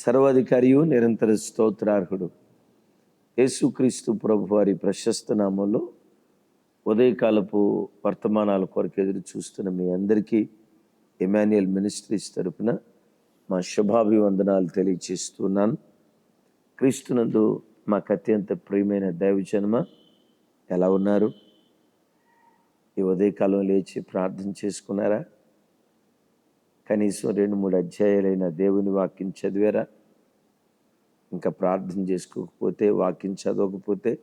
సర్వాధికారియు నిరంతర స్తోత్రార్హుడు. యేసుక్రీస్తు ప్రభు వారి ప్రశస్త నామంలో ఉదయకాలపు వర్తమానాల కొరకు ఎదురు చూస్తున్న మీ అందరికీ ఎమాన్యుయల్ మినిస్ట్రీస్ తరపున మా శుభాభివందనాలు తెలియచేస్తున్నాను. క్రీస్తునందు మాకు అత్యంత ప్రియమైన దైవజన్మ ఎలా ఉన్నారు? ఈ ఉదయకాలం లేచి ప్రార్థన చేసుకున్నారా? కనీసం రెండు మూడు అధ్యాయాలైన దేవుని వాక్యం చదివారా? ఇంకా ప్రార్థన చేసుకోకపోతే వాక్యం చదవకపోతే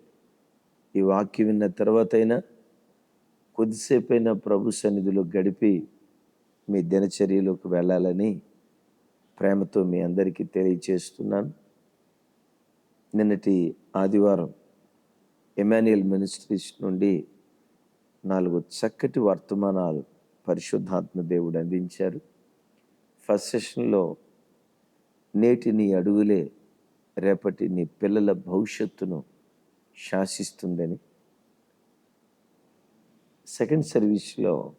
ఈ వాక్యం విన్న తర్వాత అయినా కొద్దిసేపైనా ప్రభు సన్నిధిలో గడిపి మీ దినచర్యలోకి వెళ్ళాలని ప్రేమతో మీ అందరికీ తెలియచేస్తున్నాను. నిన్నటి ఆదివారం ఎమాన్యుయల్ మినిస్ట్రీస్ నుండి నాలుగు చక్కటి వర్తమానాలు పరిశుద్ధాత్మ దేవుడు అందించారు. ఫస్ట్ సెషన్లో నేటి నీ అడుగులే రేపటి నీ పిల్లల భవిష్యత్తును శాసిస్తుందని. సెకండ్ సర్వీస్లో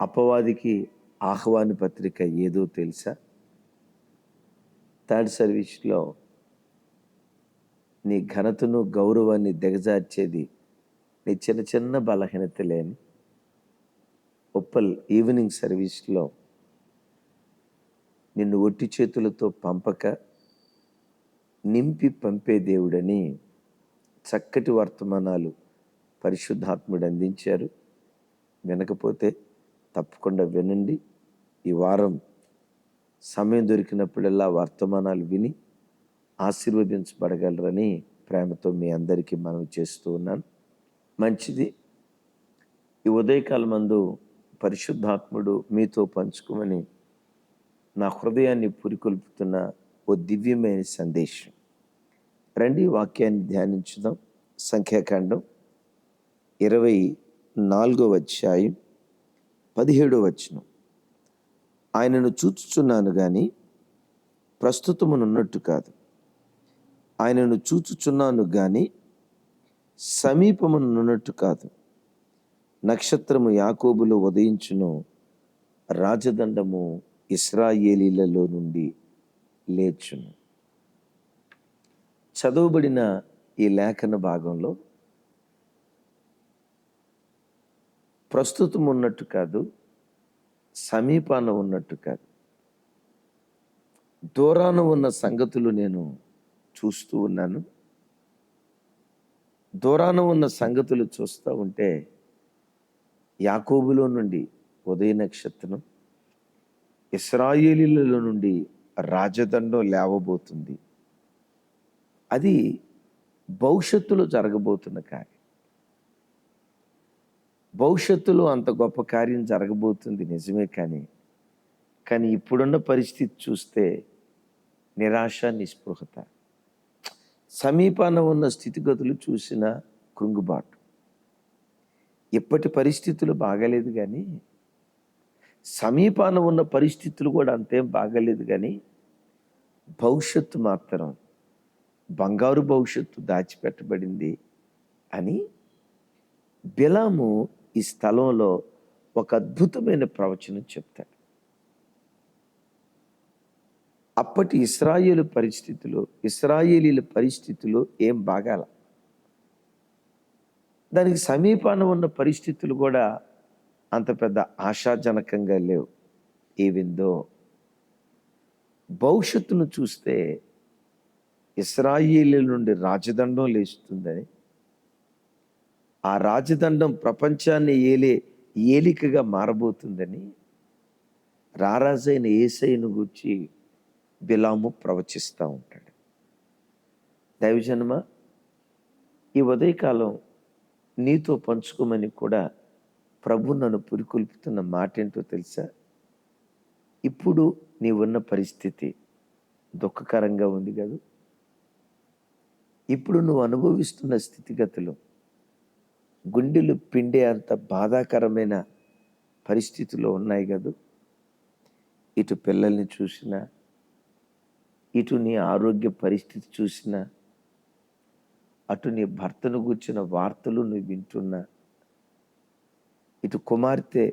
అపవాదికి ఆహ్వాన పత్రిక ఏదో తెలుసా? థర్డ్ సర్వీస్లో నీ ఘనతను గౌరవాన్ని దిగజార్చేది నీ చిన్న చిన్న బలహీనత లేని ఉప్పల్ ఈవినింగ్ సర్వీస్లో నిన్ను ఒట్టి చేతులతో పంపక నింపి పంపే దేవుడని చక్కటి వర్తమానాలు పరిశుద్ధాత్ముడు అందించారు. వినకపోతే తప్పకుండా వినండి. ఈ వారం సమయం దొరికినప్పుడల్లా వర్తమానాలు విని ఆశీర్వదించబడగలరని ప్రేమతో మీ అందరికీ మనం చేస్తూ ఉన్నాను. మంచిది. ఈ ఉదయకాలం మందు పరిశుద్ధాత్ముడు మీతో పంచుకోమని నా హృదయాన్ని పురికొల్పుతున్న ఓ దివ్యమైన సందేశం. రండి వాక్యాన్ని ధ్యానించుదాం. సంఖ్యాకాండం ఇరవై నాలుగో అధ్యాయం పదిహేడో వచనం. ఆయనను చూచుచున్నాను కానీ ప్రస్తుతమునున్నట్టు కాదు. ఆయనను చూచుచున్నాను కానీ సమీపమునున్నట్టు కాదు. నక్షత్రము యాకోబులో ఉదయించును. రాజదండము ఇస్రాయేలీలలో నుండి లేచును. చదవబడిన ఈ లేఖన భాగంలో ప్రస్తుతం ఉన్నట్టు కాదు సమీపాన ఉన్నట్టు కాదు. దూరాన ఉన్న సంగతులు నేను చూస్తూ ఉన్నాను. దూరాన ఉన్న సంగతులు చూస్తూ ఉంటే యాకోబులో నుండి ఉదయ నక్షత్రం ఇస్రాయేలీలలో నుండి రాజదండం లేవబోతుంది. అది భవిష్యత్తులో జరగబోతున్న కార్యం. భవిష్యత్తులో అంత గొప్ప కార్యం జరగబోతుంది నిజమే కానీ కానీ ఇప్పుడున్న పరిస్థితి చూస్తే నిరాశ నిస్పృహత. సమీపాన ఉన్న స్థితిగతులు చూసిన కృంగుబాటు. ఇప్పటి పరిస్థితులు బాగాలేదు కానీ సమీపాన ఉన్న పరిస్థితులు కూడా అంతేం బాగాలేదు కానీ భవిష్యత్తు మాత్రం బంగారు భవిష్యత్తు దాచిపెట్టబడింది అని బిలాము ఈ స్థలంలో ఒక అద్భుతమైన ప్రవచనం చెప్తాడు. అప్పటి ఇస్రాయేలు పరిస్థితులు ఇస్రాయేలీల పరిస్థితులు ఏం బాగాల? దానికి సమీపాన ఉన్న పరిస్థితులు కూడా అంత పెద్ద ఆశాజనకంగా లేవు. ఏవిందో? భవిష్యత్తును చూస్తే ఇస్రాయేలీల నుండి రాజదండం లేస్తుందని ఆ రాజదండం ప్రపంచాన్ని ఏలే ఏలికగా మారబోతుందని రారాజైన ఏసైను గురించి బిలాము ప్రవచిస్తూ ఉంటాడు. దైవజన్మ ఈ ఉదయకాలం నీతో పంచుకోమని కూడా ప్రభు నన్ను పురికొల్పుతున్న మాట ఏంటో తెలుసా? ఇప్పుడు నీవున్న పరిస్థితి దుఃఖకరంగా ఉంది కదా. ఇప్పుడు నువ్వు అనుభవిస్తున్న స్థితిగతులు గుండెలు పిండే అంత బాధాకరమైన పరిస్థితులు ఉన్నాయి కదా. ఇటు పిల్లల్ని చూసినా ఇటు నీ ఆరోగ్య పరిస్థితి చూసినా అటు నీ భర్తను కూర్చిన వార్తలు నువ్వు వింటున్నా ఇటు కుమార్తె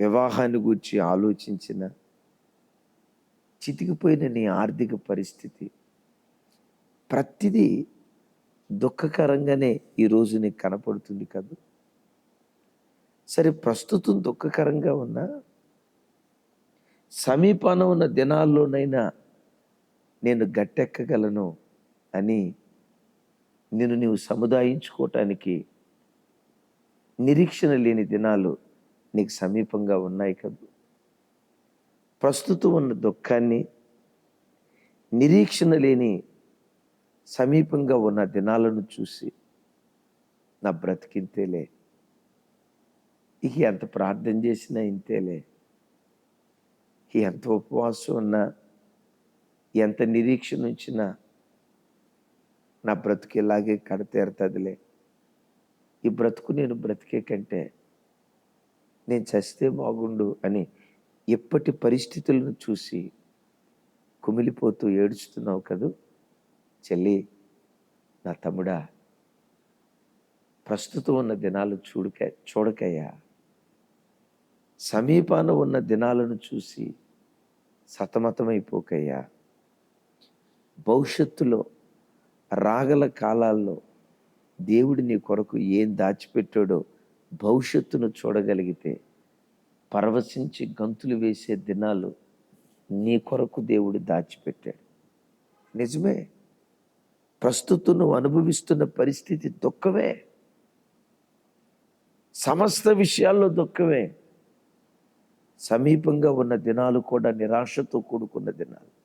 వివాహాన్ని గూర్చి ఆలోచించిన చితికిపోయిన నీ ఆర్థిక పరిస్థితి. ప్రతిదీ దుఃఖకరంగానే ఈరోజు నీకు కనపడుతుంది కదా? సరే ప్రస్తుతం దుఃఖకరంగా ఉన్నా సమీపాన ఉన్న దినాల్లోనైనా నేను గట్టెక్కగలను అని నేను నీవు సముదాయించుకోవటానికి నిరీక్షణ లేని దినాలు నీకు సమీపంగా ఉన్నాయి కదా. ప్రస్తుతం ఉన్న దుఃఖాన్ని నిరీక్షణ లేని సమీపంగా ఉన్న దినాలను చూసి నా బ్రతికింతేలే. ఇక ఎంత ప్రార్థన చేసినా ఇంతేలే. ఎంత ఉపవాసం ఉన్నా ఎంత నిరీక్షణ ఉంచినా నా బ్రతుకు ఇలాగే కడతీరుతుందిలే. ఈ బ్రతుకు నేను బ్రతికే కంటే నేను చస్తే బాగుండు అని ఎప్పటి పరిస్థితులను చూసి కుమిలిపోతూ ఏడుస్తున్నావు కదూ? చెల్లి నా తమ్ముడా ప్రస్తుతం ఉన్న దినాలు చూడక చూడకయ్యా. సమీపాన ఉన్న దినాలను చూసి సతమతమైపోకయ్యా. భవిష్యత్తులో రాగల కాలాల్లో దేవుడు నీ కొరకు ఏం దాచిపెట్టాడో భవిష్యత్తును చూడగలిగితే పరవశించి గంతులు వేసే దినాలు నీ కొరకు దేవుడు దాచిపెట్టాడు. నిజమే. ప్రస్తుతం నువ్వు అనుభవిస్తున్న పరిస్థితి దుఃఖమే. సమస్త విషయాల్లో దుఃఖమే. సమీపంగా ఉన్న దినాలు కూడా నిరాశతో కూడుకున్న దినాలు.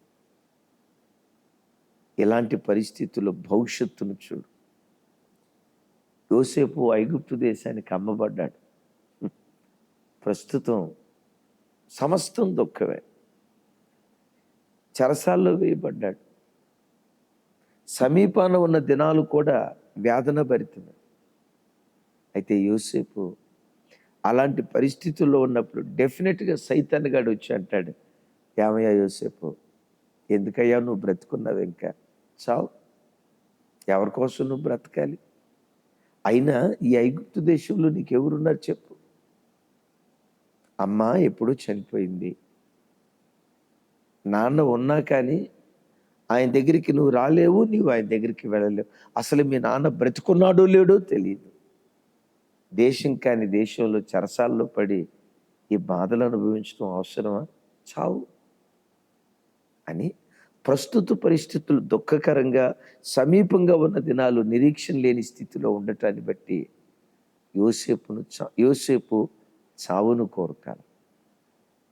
ఇలాంటి పరిస్థితుల్లో భవిష్యత్తును చూడు. యోసేపు ఐగుప్తు దేశానికి అమ్మబడ్డాడు. ప్రస్తుతం సమస్తం దుఃఖమే. చెరసాల్లో వేయబడ్డాడు. సమీపాన ఉన్న దినాలు కూడా వేదన భరితమే. అయితే యోసేపు అలాంటి పరిస్థితుల్లో ఉన్నప్పుడు డెఫినెట్గా సైతాన్ గాడు వచ్చి అంటాడు ఏమయ్యా యోసేపు ఎందుకయ్యా నువ్వు బ్రతుకున్నావు ఇంకా? చావు. ఎవరి కోసం నువ్వు బ్రతకాలి? అయినా ఈ ఐగుప్తు దేశంలో నీకు ఎవరున్నారు చెప్పు. అమ్మ ఎప్పుడు చనిపోయింది. నాన్న ఉన్నా కానీ ఆయన దగ్గరికి నువ్వు రాలేవు నీవు ఆయన దగ్గరికి వెళ్ళలేవు. అసలు మీ నాన్న బ్రతుకున్నాడో లేడో తెలియదు దేశం కాని దేశంలో చెరసాల్లో పడి ఈ బాధలు అనుభవించడం అవసరమా? చావు. అని ప్రస్తుత పరిస్థితులు దుఃఖకరంగా సమీపంగా ఉన్న దినాలు నిరీక్షణ లేని స్థితిలో ఉండటాన్ని బట్టి యోసేపును చా యోసేపు చావును కోరకాలి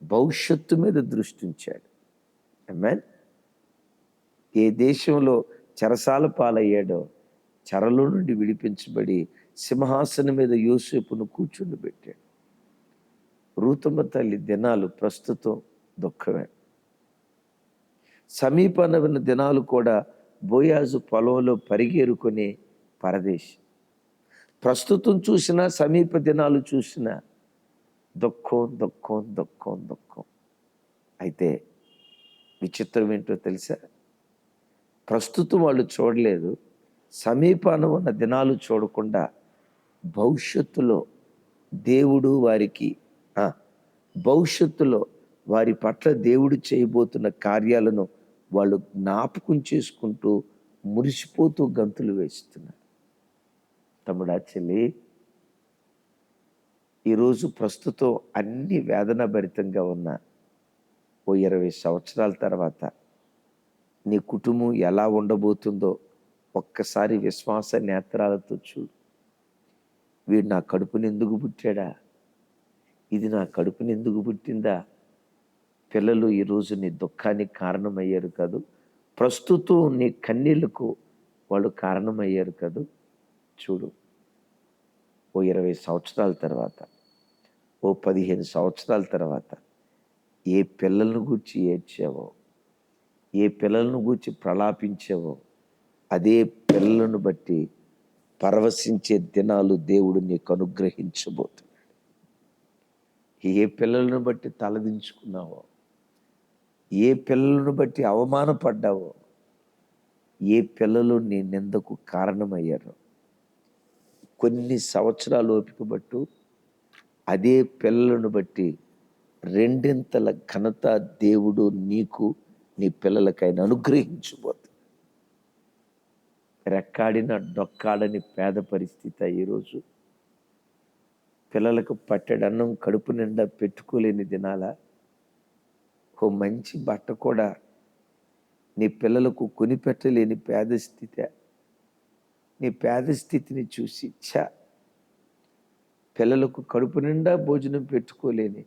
భవిష్యత్తు మీద దృష్టి ఉంచాడు. ఏ దేశంలో చెరసాల పాలయ్యాడో చెరలో నుండి విడిపించబడి సింహాసనం మీద యోసేపును కూర్చుండి పెట్టాడు రూతమ్మ తల్లి దినాలు ప్రస్తుతం దుఃఖమే. సమీపాన ఉన్న దినాలు కూడా బోయాజు పొలంలో పరిగేరుకునే పరదేశి. ప్రస్తుతం చూసిన సమీప దినాలు చూసిన దుఃఖం దుఃఖం దుఃఖం దుఃఖం. అయితే విచిత్రం ఏంటో తెలుసా? ప్రస్తుతం వాళ్ళు చూడలేదు. సమీపాన ఉన్న దినాలు చూడకుండా భవిష్యత్తులో దేవుడు వారికి భవిష్యత్తులో వారి పట్ల దేవుడు చేయబోతున్న కార్యాలను వాళ్ళు జ్ఞాపకం చేసుకుంటూ మురిసిపోతూ గంతులు వేస్తున్నారు. తమ్ముడా చెల్లి ఈరోజు ప్రస్తుతం అన్ని వేదన భరితంగా ఉన్న ఓ ఇరవై సంవత్సరాల తర్వాత నీ కుటుంబం ఎలా ఉండబోతుందో ఒక్కసారి విశ్వాస నేత్రాలతో చూడు. వీడు నా కడుపుని ఎందుకు పుట్టాడా? ఇది నా కడుపుని ఎందుకు పుట్టిందా? పిల్లలు ఈరోజు నీ దుఃఖానికి కారణమయ్యారు కాదు. ప్రస్తుతం నీ కన్నీళ్ళకు వాళ్ళు కారణమయ్యారు కాదు. చూడు ఓ ఇరవై సంవత్సరాల తర్వాత ఓ పదిహేను సంవత్సరాల తర్వాత ఏ పిల్లలను గూర్చి ఏడ్చావో ఏ పిల్లలను గూర్చి ప్రలాపించావో అదే పిల్లలను బట్టి పరవశించే దినాలు దేవుడు నీకు అనుగ్రహించబోతున్నాడు. ఏ పిల్లలను బట్టి తలదించుకున్నావో ఏ పిల్లలను బట్టి అవమానపడ్డావో ఏ పిల్లలు నీ నిందకు కారణమయ్యారో. కొన్ని సంవత్సరాలు ఓపిక పట్టు అదే పిల్లలను బట్టి రెండింతల ఘనత దేవుడు నీకు నీ పిల్లలకైనా అనుగ్రహించబోతుంది రెక్కాడిన డొక్కాడని పేద పరిస్థితి ఈరోజు. పిల్లలకు పట్టెడన్నం కడుపు నిండా పెట్టుకోలేని దినాల ఓ మంచి బట్ట కూడా నీ పిల్లలకు కొనిపెట్టలేని పేద స్థితి నీ పేద స్థితిని చూసి ఛ! పిల్లలకు కడుపు నిండా భోజనం పెట్టుకోలేని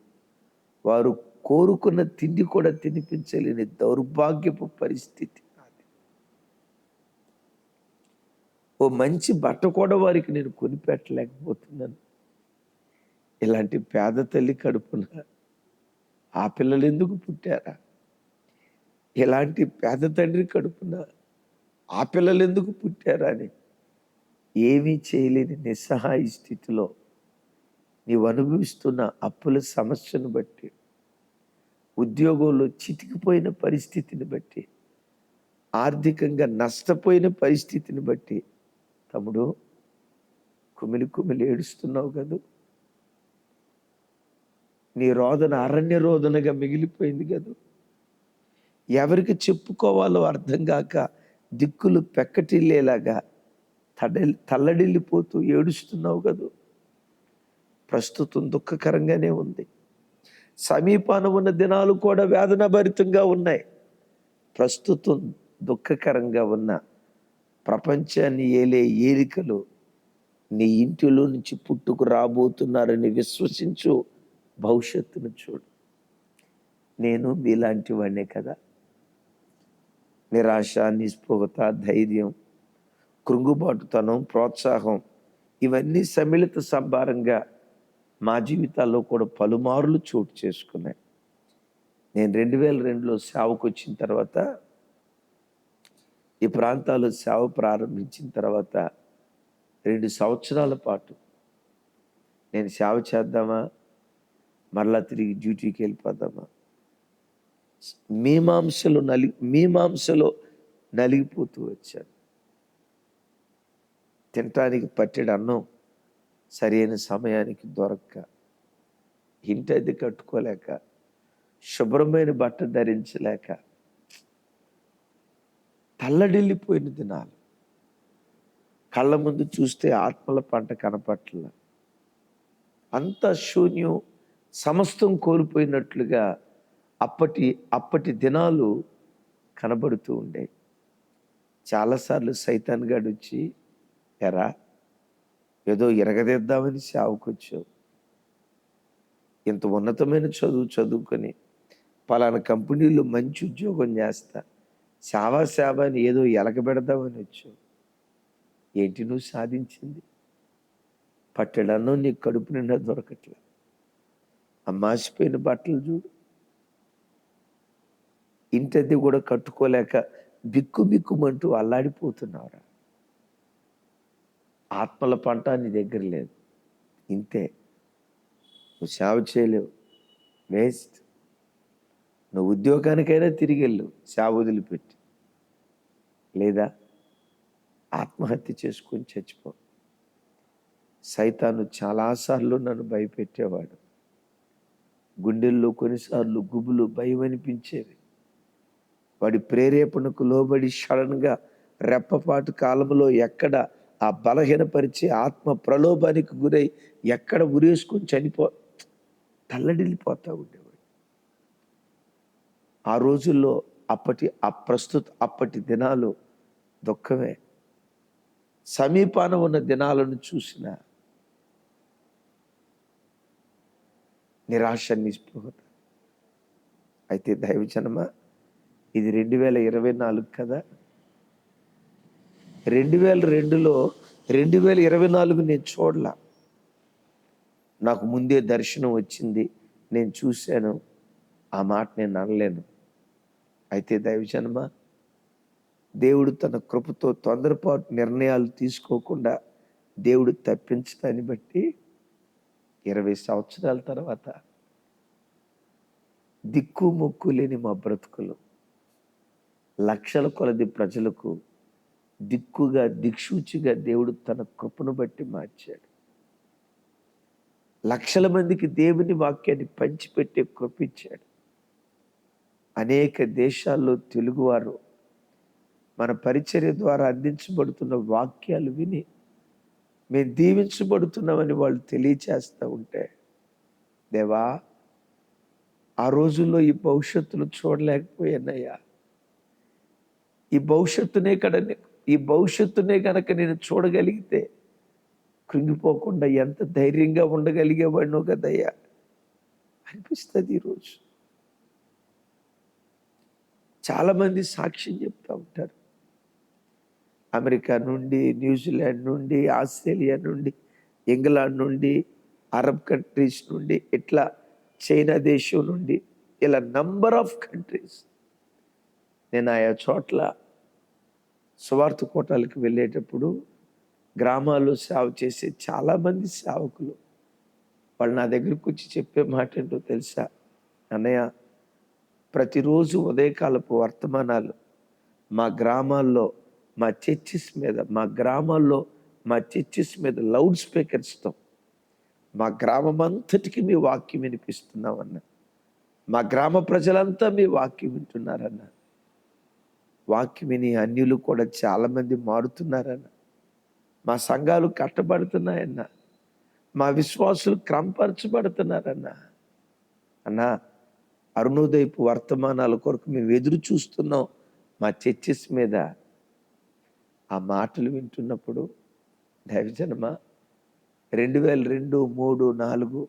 వారు కోరుకున్న తిండి కూడా తినిపించలేని దౌర్భాగ్యపు పరిస్థితి నాది. ఓ మంచి బట్ట కూడా వారికి నేను కొనిపెట్టలేకపోతున్నాను. ఇలాంటి పేద తల్లి కడుపున ఆ పిల్లలు ఎందుకు పుట్టారా? ఇలాంటి పేద తండ్రి కడుపున ఆ పిల్లలు ఎందుకు పుట్టారా అని. ఏమీ చేయలేని నిస్సహాయ స్థితిలో నీవు అనుభవిస్తున్న అప్పుల సమస్యను బట్టి ఉద్యోగంలో చితికిపోయిన పరిస్థితిని బట్టి ఆర్థికంగా నష్టపోయిన పరిస్థితిని బట్టి తమ్ముడు కుమిలి కుమిలి ఏడుస్తున్నావు కదా. నీ రోదన అరణ్య రోదనగా మిగిలిపోయింది కదా. ఎవరికి చెప్పుకోవాలో అర్థం కాక దిక్కులు పెక్కటిల్లేలాగా తడలి తల్లడిల్లిపోతూ ఏడుస్తున్నావు కదూ. ప్రస్తుతం దుఃఖకరంగానే ఉంది. సమీపాన ఉన్న దినాలు కూడా వేదన భరితంగా ఉన్నాయి. ప్రస్తుతం దుఃఖకరంగా ఉన్న ప్రపంచాన్ని ఏలే ఏలికలు నీ ఇంటిలో నుంచి పుట్టుకు రాబోతున్నారని విశ్వసించు. భవిష్యత్తును చూడు. నేను మీలాంటి వాడినే కదా. నిరాశ నిస్పృహత ధైర్యం కృంగుబాటుతనం ప్రోత్సాహం ఇవన్నీ సమ్మిళిత సంభారంగా మా జీవితాల్లో కూడా పలుమార్లు చోటు చేసుకున్నాయి. నేను రెండు వేల రెండులో సేవకు వచ్చిన తర్వాత ఈ ప్రాంతాల్లో సేవ ప్రారంభించిన తర్వాత రెండు సంవత్సరాల పాటు నేను సేవ చేద్దామా? మరలా తిరిగి డ్యూటీకి వెళ్ళిపోదామా? మీమాంసలో నలి మీమాంసలో నలిగిపోతూ వచ్చాను. తినటానికి పట్టెడు అన్నం సరైన సమయానికి దొరక్క. ఇంటి అది కట్టుకోలేక శుభ్రమైన బట్ట ధరించలేక తల్లడిల్లిపోయిన దినాలు. కళ్ళ ముందు చూస్తే ఆత్మల పంట కనపట్ల. అంత శూన్యం సమస్తం కోల్పోయినట్లుగా అప్పటి అప్పటి దినాలు కనబడుతూ ఉండే. చాలాసార్లు సైతాన్ గాడు వచ్చి ఎరా ఏదో ఎరగదిద్దామని సావుకొచ్చావు. ఇంత ఉన్నతమైన చదువు చదువుకొని పలానా కంపెనీలో మంచి ఉద్యోగం చేస్తా సేవా సేవ అని ఏదో ఎలకబెడదామని వచ్చావు. ఏంటి నువ్వు సాధించింది? పట్టెడన్నో నీ కడుపు నిండా ఆ మాసిపోయిన బట్టలు చూడు. ఇంటది కూడా కట్టుకోలేక బిక్కు బిక్కుమంటూ అల్లాడిపోతున్నావురా. ఆత్మల పంట నీ దగ్గర లేదు. ఇంతే. నువ్వు సేవ చేయలేవు. వేస్ట్. నువ్వు ఉద్యోగానికైనా తిరిగి వెళ్ళు. సేవ వదిలిపెట్టి. లేదా ఆత్మహత్య చేసుకొని చచ్చిపో. సైతాను చాలాసార్లు నన్ను భయపెట్టేవాడు. గుండెల్లో కొన్నిసార్లు గుబులు భయం అనిపించేవి వాడి ప్రేరేపణకు లోబడి సడన్గా రెప్పపాటు కాలంలో ఎక్కడ ఆ బలహీనపరిచే ఆత్మ ప్రలోభానికి గురై ఎక్కడ ఉరేసుకొని చనిపో తల్లడిల్లిపోతా ఉండేవాడు. ఆ రోజుల్లో అప్పటి ఆ ప్రస్తుత అప్పటి దినాలు దుఃఖమే. సమీపాన ఉన్న దినాలను చూసిన నిరాశ నిస్పృహత అయితే దైవజనమ ఇది రెండు వేల ఇరవై నాలుగు కదా? రెండు వేల రెండులో రెండు వేల ఇరవై నాలుగు నేను చూడలా. నాకు ముందే దర్శనం వచ్చింది. నేను చూశాను. ఆ మాట నేను అనలేను. అయితే దైవజనమ దేవుడు తన కృపతో తొందరపాటు నిర్ణయాలు తీసుకోకుండా దేవుడు తప్పించడాన్ని బట్టి ఇరవై సంవత్సరాల తర్వాత దిక్కు మొక్కు లేని మా బ్రతుకులు. లక్షల కొలది ప్రజలకు దిక్కుగా దిక్సూచిగా దేవుడు తన కృపను బట్టి మార్చాడు. లక్షల మందికి దేవుని వాక్యాన్ని పంచిపెట్టే కృపించాడు. అనేక దేశాల్లో తెలుగువారు మన పరిచర్య ద్వారా అందించబడుతున్న వాక్యాలు విని మేము దీవించబడుతున్నామని వాళ్ళు తెలియచేస్తూ ఉంటే దేవా ఆ రోజుల్లో ఈ భవిష్యత్తును చూడలేకపోయానయ్యా. ఈ భవిష్యత్తునే కడ ఈ భవిష్యత్తునే కనుక నేను చూడగలిగితే కృంగిపోకుండా ఎంత ధైర్యంగా ఉండగలిగేవాడినో కదయ్యా అనిపిస్తుంది ఈరోజు చాలామంది సాక్ష్యం చెప్తూ ఉంటారు. అమెరికా నుండి న్యూజిలాండ్ నుండి ఆస్ట్రేలియా నుండి ఇంగ్లాండ్ నుండి అరబ్ కంట్రీస్ నుండి ఇట్లా చైనా దేశం నుండి ఇలా నంబర్ ఆఫ్ కంట్రీస్ నేను ఆయా చోట్ల స్వార్థ కోటాలకు వెళ్ళేటప్పుడు గ్రామాల్లో సేవ చేసే చాలామంది సేవకులు వాళ్ళు నా దగ్గరకు వచ్చి చెప్పే మాట ఏంటో తెలుసా? అన్నయ్య ప్రతిరోజు ఉదయకాలపు వర్తమానాలు మా గ్రామాల్లో మా చర్చిస్ మీద మా గ్రామాల్లో మా చర్చిస్ మీద లౌడ్ స్పీకర్స్తో మా గ్రామం అంతటికి మీ వాక్యం వినిపిస్తున్నామన్న. మా గ్రామ ప్రజలంతా మీ వాక్యం వింటున్నారన్న. వాక్యం విని అన్యులు కూడా చాలామంది మారుతున్నారన్న. మా సంఘాలు కట్టబడుతున్నాయన్న. మా విశ్వాసులు క్రమపరచబడుతున్నారన్న. అన్నా అరుణోదయపు వర్తమానాల కొరకు మేము ఎదురు చూస్తున్నాం మా చర్చెస్ మీద. ఆ మాటలు వింటున్నప్పుడు దైవజనమ రెండు వేల రెండు మూడు నాలుగు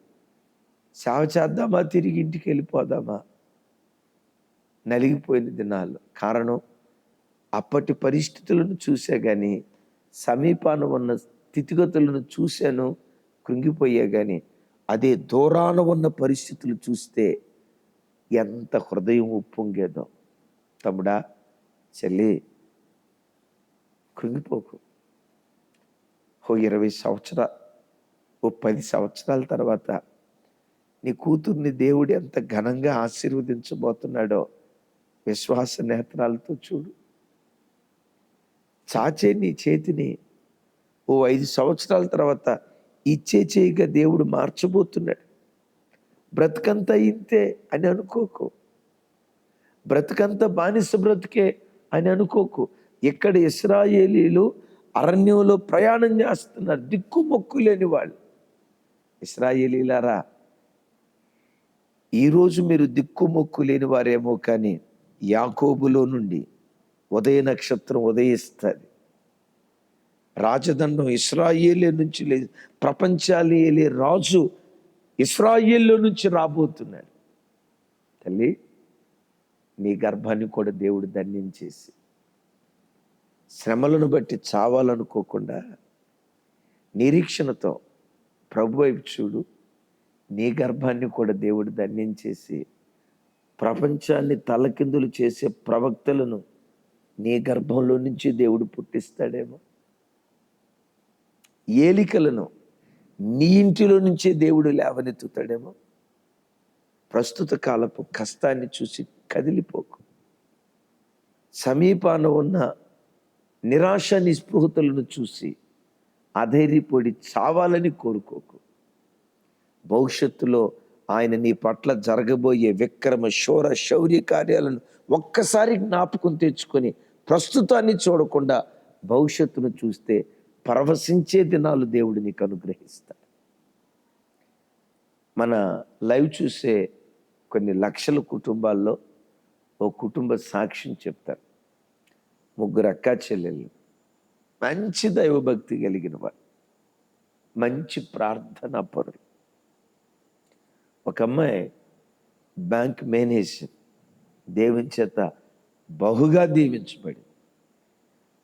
సేవ చేద్దామా తిరిగి ఇంటికి వెళ్ళిపోదామా? నలిగిపోయిన దినాలు కారణం అప్పటి పరిస్థితులను చూసే కానీ సమీపాన ఉన్న స్థితిగతులను చూశాను కృంగిపోయా కానీ అదే దూరాన ఉన్న పరిస్థితులు చూస్తే ఎంత హృదయం ఉప్పొంగేదో. తమ్ముడా చెల్లి కృంగిపోకు. ఓ ఇరవై సంవత్సర ఓ పది సంవత్సరాల తర్వాత నీ కూతుర్ని దేవుడు ఎంత ఘనంగా ఆశీర్వదించబోతున్నాడో విశ్వాస నేత్రాలతో చూడు. చాచే నీ చేతిని ఓ ఐదు సంవత్సరాల తర్వాత ఇచ్చే చేయిగా దేవుడు మార్చబోతున్నాడు. బ్రతుకంతా ఇంతే అని అనుకోకు. బ్రతుకంతా బానిస బ్రతుకే అని అనుకోకు. ఇక్కడ ఇస్రాయేలీలు అరణ్యంలో ప్రయాణం చేస్తున్నారు. దిక్కు మొక్కు లేని వాళ్ళు. ఇస్రాయేలీలారా ఈరోజు మీరు దిక్కు మొక్కు లేని వారేమో కానీ యాకోబులో నుండి ఉదయ నక్షత్రం ఉదయిస్తుంది. రాజదండం ఇస్రాయేలే నుంచి లే ప్రపంచాలు రాజు ఇస్రాయేల్లో నుంచి రాబోతున్నాడు. తల్లి నీ గర్భాన్ని కూడా దేవుడు దండించేసి శ్రమలను బట్టి చావాలనుకోకుండా నిరీక్షణతో ప్రభు వైపు చూడు నీ గర్భాన్ని కూడా దేవుడు ధన్యం చేసి ప్రపంచాన్ని తలకిందులు చేసే ప్రవక్తలను నీ గర్భంలో నుంచి దేవుడు పుట్టిస్తాడేమో. ఏలికలను నీ ఇంటిలో నుంచే దేవుడు లేవనెత్తుతాడేమో. ప్రస్తుత కాలపు కష్టాన్ని చూసి కదిలిపోకు. సమీపాన ఉన్న నిరాశ నిస్పృహతలను చూసి అధైర్యపడి చావాలని కోరుకోకు. భవిష్యత్తులో ఆయన నీ పట్ల జరగబోయే విక్రమ శౌర శౌర్య కార్యాలను ఒక్కసారి జ్ఞాపకం తెచ్చుకొని ప్రస్తుతాన్ని చూడకుండా భవిష్యత్తును చూస్తే పరవశించే దినాలు దేవుడు నీకు అనుగ్రహిస్తాడు. మన లైవ్ చూసే కొన్ని లక్షల కుటుంబాల్లో ఓ కుటుంబ సాక్ష్యం చెప్తారు. ముగ్గురు అక్కా చెల్లెళ్ళు. మంచి దైవభక్తి కలిగిన వారు మంచి ప్రార్థన పరులు. ఒక అమ్మాయి బ్యాంక్ మేనేజర్ దేవుని చేత బహుగా దీవించబడి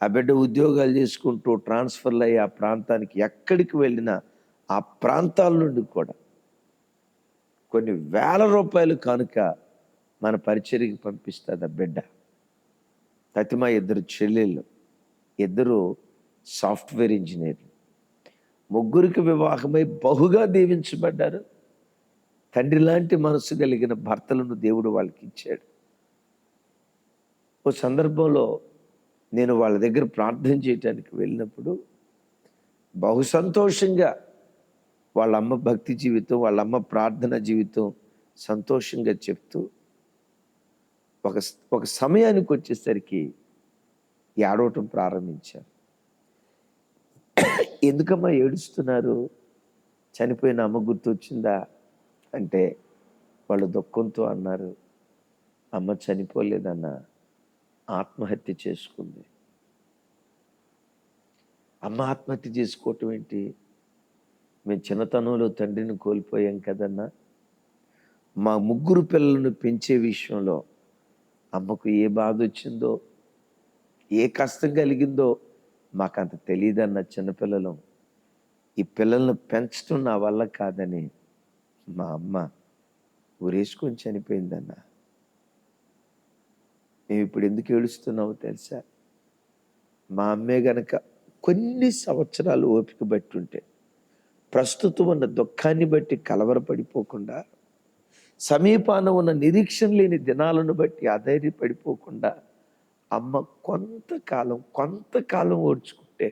ఆ బిడ్డ ఉద్యోగాలు చేసుకుంటూ ట్రాన్స్ఫర్లు అయ్యి ఆ ప్రాంతానికి ఎక్కడికి వెళ్ళినా ఆ ప్రాంతాల నుండి కూడా కొన్ని వేల రూపాయలు కనుక మన పరిచర్కి పంపిస్తుంది ఆ బిడ్డ. తతిమ ఇద్దరు చెల్లెళ్ళు ఇద్దరు సాఫ్ట్వేర్ ఇంజనీర్లు. ముగ్గురికి వివాహమై బహుగా దీవించబడ్డారు. తండ్రి లాంటి మనసు కలిగిన భర్తలను దేవుడు వాళ్ళకి ఇచ్చాడు. ఓ సందర్భంలో నేను వాళ్ళ దగ్గర ప్రార్థన చేయటానికి వెళ్ళినప్పుడు బహు సంతోషంగా వాళ్ళ అమ్మ భక్తి జీవితం వాళ్ళ అమ్మ ప్రార్థన జీవితం సంతోషంగా చెప్తూ ఒక ఒక సమయానికి వచ్చేసరికి ఏడవటం ప్రారంభించారు. ఎందుకమ్మా ఏడుస్తున్నారు? చనిపోయిన అమ్మ గుర్తొచ్చిందా? అంటే వాళ్ళు దుఃఖంతో అన్నారు అమ్మ చనిపోలేదన్న ఆత్మహత్య చేసుకుంది. అమ్మ ఆత్మహత్య చేసుకోవటం ఏంటి? మేము చిన్నతనంలో తండ్రిని కోల్పోయాం కదన్నా మా ముగ్గురు పిల్లలను పెంచే విషయంలో అమ్మకు ఏ బాధ వచ్చిందో ఏ కష్టం కలిగిందో మాకంత తెలియదన్న చిన్నపిల్లలు. ఈ పిల్లలను పెంచడం నా వల్ల కాదని మా అమ్మ ఊరేసుకొని చనిపోయిందన్న. మేము ఇప్పుడు ఎందుకు ఏడుస్తున్నామో తెలుసా? మా అమ్మే గనక కొన్ని సంవత్సరాలు ఓపిక బట్టి ఉంటే ప్రస్తుతం ఉన్న దుఃఖాన్ని బట్టి కలవరపడిపోకుండా సమీపాన ఉన్న నిరీక్షణ లేని దినాలను బట్టి అధైర్యపడిపోకుండా అమ్మ కొంతకాలం కొంతకాలం ఓడ్చుకుంటే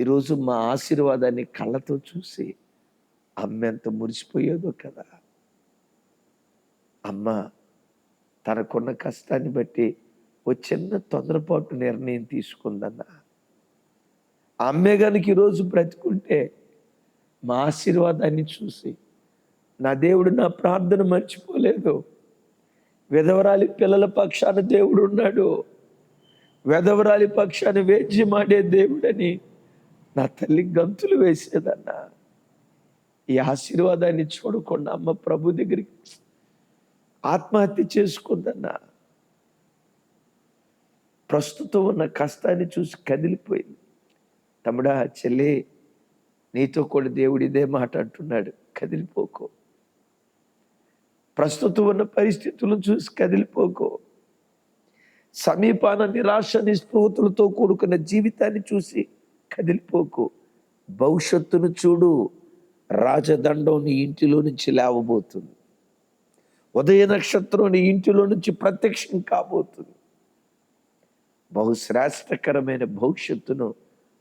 ఈరోజు మా ఆశీర్వాదాన్ని కళ్ళతో చూసి అమ్మ ఎంత మురిసిపోయేదో కదా. అమ్మ తనకున్న కష్టాన్ని బట్టి ఓ చిన్న తొందరపాటు నిర్ణయం తీసుకుందన్న. అమ్మే కనుక ఈరోజు బ్రతుకుంటే మా ఆశీర్వాదాన్ని చూసి నా దేవుడు నా ప్రార్థన మర్చిపోలేదు. వెదవరాలి పిల్లల పక్షాన దేవుడు ఉన్నాడు. విధవరాలి పక్షాన వేద్యమాడే దేవుడని నా తల్లి గంతులు వేసేదన్నా. ఈ ఆశీర్వాదాన్ని చూడకుండా అమ్మ ప్రభు దగ్గరికి ఆత్మహత్య చేసుకుందన్నా. ప్రస్తుతం ఉన్న కష్టాన్ని చూసి కదిలిపోయింది. తమ్ముడా చెల్లి నీతో కూడా దేవుడు ఇదే మాట అంటున్నాడు. కదిలిపోకో. ప్రస్తుతం ఉన్న పరిస్థితులను చూసి కదిలిపోకో. సమీపాన నిరాశ నిస్పృహతులతో కూడుకున్న జీవితాన్ని చూసి కదిలిపోకు. భవిష్యత్తును చూడు. రాజదండం నీ ఇంటిలో నుంచి లేవబోతుంది. ఉదయ నక్షత్రం నీ ఇంటిలో నుంచి ప్రత్యక్షం కాబోతుంది. బహుశ్రేష్టకరమైన భవిష్యత్తును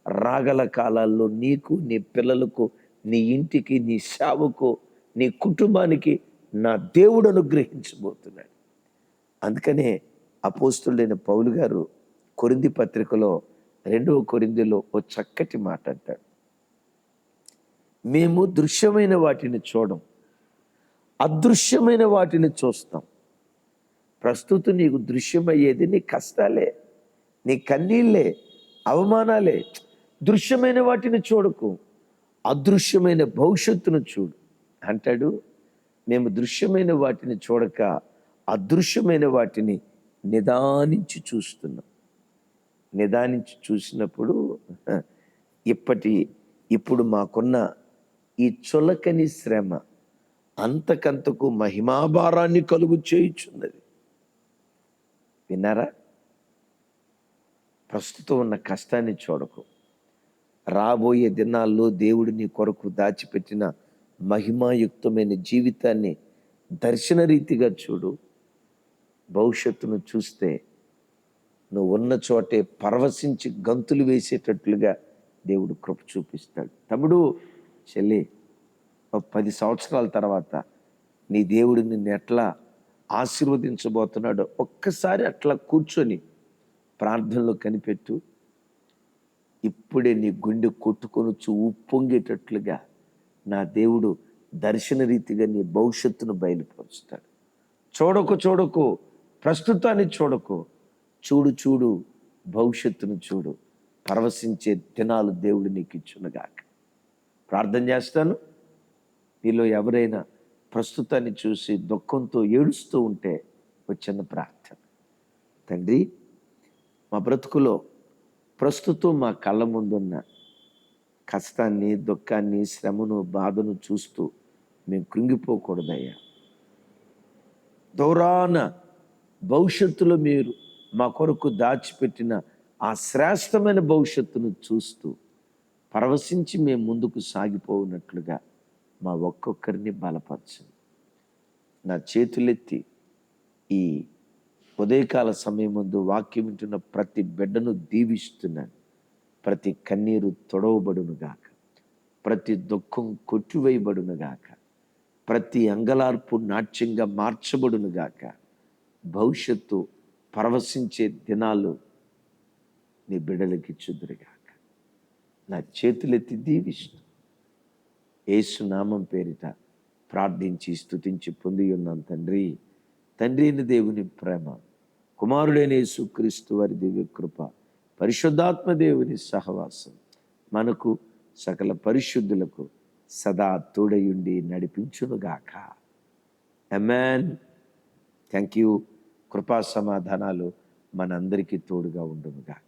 రాగల కాలాల్లో నీకు నీ పిల్లలకు నీ ఇంటికి నీ సేవకు నీ కుటుంబానికి నా దేవుడు అనుగ్రహించబోతున్నాడు. అందుకనే అపోస్తుడైన పౌలు గారు కొరింది పత్రికలో రెండవ కొరిందిలో ఓ చక్కటి మాట అంటాడు. మేము దృశ్యమైన వాటిని చూడం అదృశ్యమైన వాటిని చూస్తాం. ప్రస్తుతం నీకు దృశ్యమయ్యేది నీ కష్టాలే నీ కన్నీళ్ళే అవమానాలే. దృశ్యమైన వాటిని చూడకు అదృశ్యమైన భవిష్యత్తును చూడు అంటాడు. మేము దృశ్యమైన వాటిని చూడక అదృశ్యమైన వాటిని నిదానించి చూస్తున్నాం. నిదానించి చూసినప్పుడు ఇప్పటి ఇప్పుడు మాకున్న ఈ చులకని శ్రమ అంతకంతకు మహిమాభారాన్ని కలుగు చేయుచున్నది. విన్నారా? ప్రస్తుతం ఉన్న కష్టాన్ని చూడకు. రాబోయే దినాల్లో దేవుడు నీ కొరకు దాచిపెట్టిన మహిమాయుక్తమైన జీవితాన్ని దర్శన రీతిగా చూడు. భవిష్యత్తును చూస్తే నువ్వు ఉన్న చోటే పరవశించి గంతులు వేసేటట్లుగా దేవుడు కృప చూపిస్తాడు. తమ్ముడు చెల్లి పది సంవత్సరాల తర్వాత నీ దేవుడు నిన్ను ఎట్లా ఆశీర్వదించబోతున్నాడో ఒక్కసారి అట్లా కూర్చొని ప్రార్థనలో కనిపెట్టు. ఇప్పుడే నీ గుండె కొట్టుకొని ఉప్పొంగేటట్లుగా నా దేవుడు దర్శన రీతిగా నీ భవిష్యత్తును బయలుపరుస్తాడు. చూడకు చూడకు ప్రస్తుతాన్ని చూడకు. చూడు చూడు భవిష్యత్తును చూడు. పరవశించే దినాలు దేవుడు నీకు ఇచ్చునుగాక. ప్రార్థన చేస్తాను. మీలో ఎవరైనా ప్రస్తుతాన్ని చూసి దుఃఖంతో ఏడుస్తూ ఉంటే వచ్చిన ప్రార్థన. తండ్రి మా బ్రతుకులో ప్రస్తుతం మా కళ్ళ ముందున్న కష్టాన్ని దుఃఖాన్ని శ్రమను బాధను చూస్తూ మేము కృంగిపోకూడదయ్యా. దౌరాన భవిష్యత్తులో మీరు మా కొరకు దాచిపెట్టిన ఆ శ్రేష్టమైన భవిష్యత్తును చూస్తూ పరవశించి మేము ముందుకు సాగిపోనట్లుగా మా ఒక్కొక్కరిని బలపరచండి. నా చేతులెత్తి ఈ ఉదయకాల సమయం ముందు వాక్యం వింటున్న ప్రతి బిడ్డను దీవిస్తున్నాను. ప్రతి కన్నీరు తొడవబడును గాక. ప్రతి దుఃఖం కొట్టివేయబడునుగాక ప్రతి అంగలార్పు నాట్యంగా మార్చబడును గాక. భవిష్యత్తు పరవశించే దినాలు నీ బిడ్డలకి చుదురుగాక నా చేతులెత్తి దీవిస్తూ ఏసునామం నామం పేరిట ప్రార్థించి స్థుతించి పొంది ఉన్నాం తండ్రి. తండ్రి దేవుని ప్రేమ కుమారుడైన యేసుక్రీస్తు వారి దివ్య కృప పరిశుద్ధాత్మ దేవుని సహవాసం మనకు సకల పరిశుద్ధులకు సదా తోడయుండి నడిపించునుగాక. అమెన్ థ్యాంక్ యూ కృపా సమాధానాలు మనందరికీ తోడుగా ఉండునుగాక.